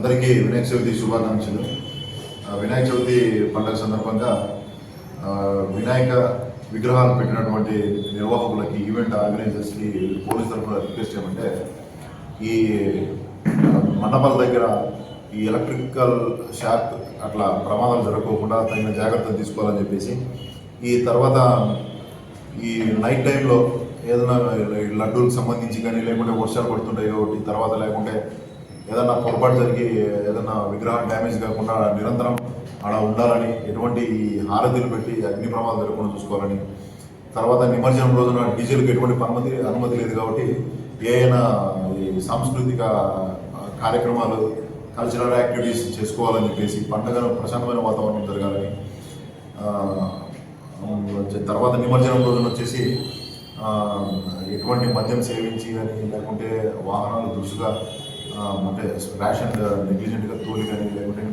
అందరికీ వినాయక చవితి శుభాకాంక్షలు. ఆ, వినాయక చవితి పండుగ సందర్భంగా వినాయక విగ్రహాలు పెట్టినటువంటి నిర్వాహకులకి ఈవెంట్ ఆర్గనైజర్స్కి పోలీస్ తరఫున రిక్వెస్ట్ ఏమంటే ఈ మండపాల దగ్గర ఈ ఎలక్ట్రికల్ షాక్ అట్లా ప్రమాదాలు జరగకోకుండా తగిన జాగ్రత్తలు తీసుకోవాలని చెప్పేసి ఈ తర్వాత ఈ నైట్ టైంలో ఏదైనా లడ్డూలకు సంబంధించి కానీ లేకుంటే వర్షాలు పడుతుంటాయి కాబట్టి తర్వాత లేకుంటే ఏదైనా పొరపాటు జరిగి ఏదన్నా విగ్రహం డ్యామేజ్ కాకుండా నిరంతరం ఆడ ఉండాలని ఎటువంటి హారతులు పెట్టి అగ్ని ప్రమాదం జరగకుండా చూసుకోవాలని తర్వాత నిమజ్జనం రోజున డీజిల్కి ఎటువంటి అనుమతి అనుమతి లేదు కాబట్టి ఏదైనా ఈ సాంస్కృతిక కార్యక్రమాలు కల్చరల్ యాక్టివిటీస్ చేసుకోవాలని చెప్పేసి పండుగను ప్రశాంతమైన వాతావరణం జరగాలని తర్వాత నిమజ్జనం రోజున వచ్చేసి ఎటువంటి మద్యం సేవించి కానీ లేకుంటే వాహనాలు దురుసుగా అంటే ర్యాష్ అండ్ నెగ్లిజెంట్గా తోలి కానీ లేకుంటే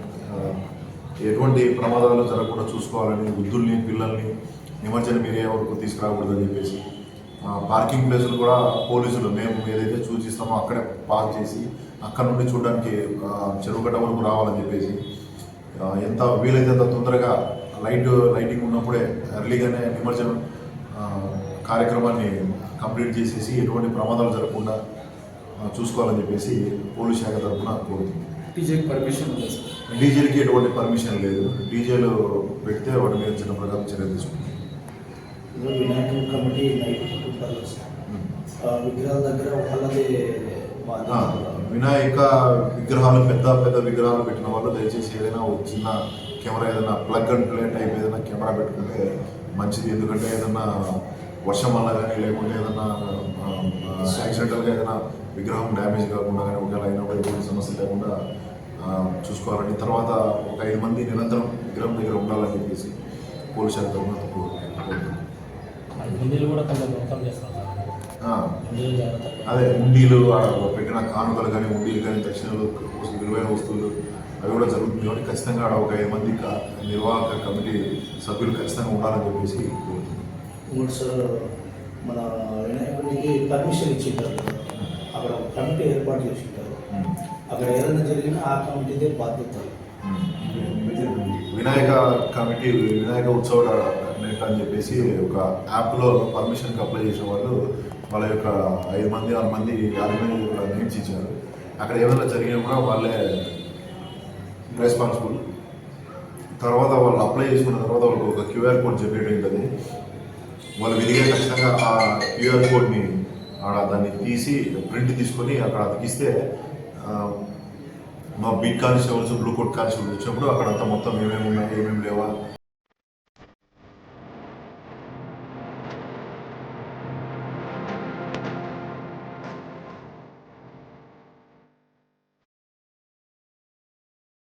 ఎటువంటి ప్రమాదాలు జరగకుండా చూసుకోవాలని వృద్ధుల్ని పిల్లల్ని నిమజ్జనం ఏరియా వరకు తీసుకురాకూడదని చెప్పేసి పార్కింగ్ ప్లేసులు కూడా పోలీసులు మేము ఏదైతే సూచిస్తామో అక్కడే పార్క్ చేసి అక్కడ నుండి చూడడానికి చెరువు గడ్డ వరకు రావాలని చెప్పేసి ఎంత వీలైతే అంత తొందరగా లైట్ లైటింగ్ ఉన్నప్పుడే ఎర్లీగానే నిమజ్జనం కార్యక్రమాన్ని కంప్లీట్ చేసేసి ఎటువంటి ప్రమాదాలు జరగకుండా చూసుకోవాలని చెప్పేసి పోలీస్ శాఖ తరఫున కోరుతుంది. డీజేకి పర్మిషన్ డీజేలకి ఎటువంటి పర్మిషన్ లేదు. డీజేలు పెడితే వాటి మీద చిన్న ప్రకారం చర్య తీసుకుంటాం. ఇప్పుడు వినాయకుడి కమిటీ విగ్రహాల దగ్గర వాళ్ళదే వినాయక విగ్రహాలు పెద్ద పెద్ద విగ్రహాలు పెట్టిన వాళ్ళు దయచేసి ఏదైనా ఒక చిన్న కెమెరా ఏదైనా ప్లగ్ అండ్ ప్లే టైప్ ఏదైనా కెమెరా పెట్టుకుంటే మంచిది. ఎందుకంటే ఏదైనా వర్షం వల్ల కానీ లేకుంటే ఏదైనా యాక్సిడెంటల్గా ఏదైనా విగ్రహం డ్యామేజ్ కాకుండా కానీ ఒకవేళ అయినప్పుడు ఎటువంటి సమస్య లేకుండా చూసుకోవాలని. తర్వాత ఒక ఐదు మంది నిరంతరం విగ్రహం దగ్గర ఉండాలని చెప్పేసి పోలీసు శాఖ అదే ఉండీలు ఆడ పెట్టిన కానుకలు కానీ ఉండీలు కానీ దక్షిణలు విలువైన వస్తువులు అవి కూడా జరుగుతుంది కాబట్టి ఖచ్చితంగా ఆడ ఒక ఐదు మంది క- నిర్వాహక కమిటీ సభ్యులు ఖచ్చితంగా ఉండాలని చెప్పేసి కోరుతున్నాను. మన వినాయకుడికి పర్మిషన్ ఇచ్చింటారు. అక్కడ ఒక కమిటీ ఏర్పాటు చేసింటారు. అక్కడ ఏదైనా జరిగినా ఆ కమిటీదే బాధ్యత వినాయక కమిటీ వినాయక ఉత్సవ నెట్ అని చెప్పేసి ఒక యాప్లో పర్మిషన్కి అప్లై చేసిన వాళ్ళు వాళ్ళ యొక్క ఐదు మంది ఆరు మంది ఆర్గనైజర్ నేమ్స్ ఇచ్చారు. అక్కడ ఏమైనా జరిగినా కూడా వాళ్ళే రెస్పాన్సిబుల్ తర్వాత వాళ్ళు అప్లై చేసుకున్న తర్వాత వాళ్ళకి ఒక క్యూఆర్ కోడ్ జనరేట్ అవుతుంది వాళ్ళు విధిగా ఖచ్చితంగా ఆ క్యూఆర్ కోడ్ని ఆడ దాన్ని తీసి ప్రింట్ తీసుకొని అక్కడ అతికిస్తే మా beat constables blue coat constables వచ్చినప్పుడు అక్కడంతా మొత్తం ఏమేమి ఉన్నాయి ఏమేమి లేవా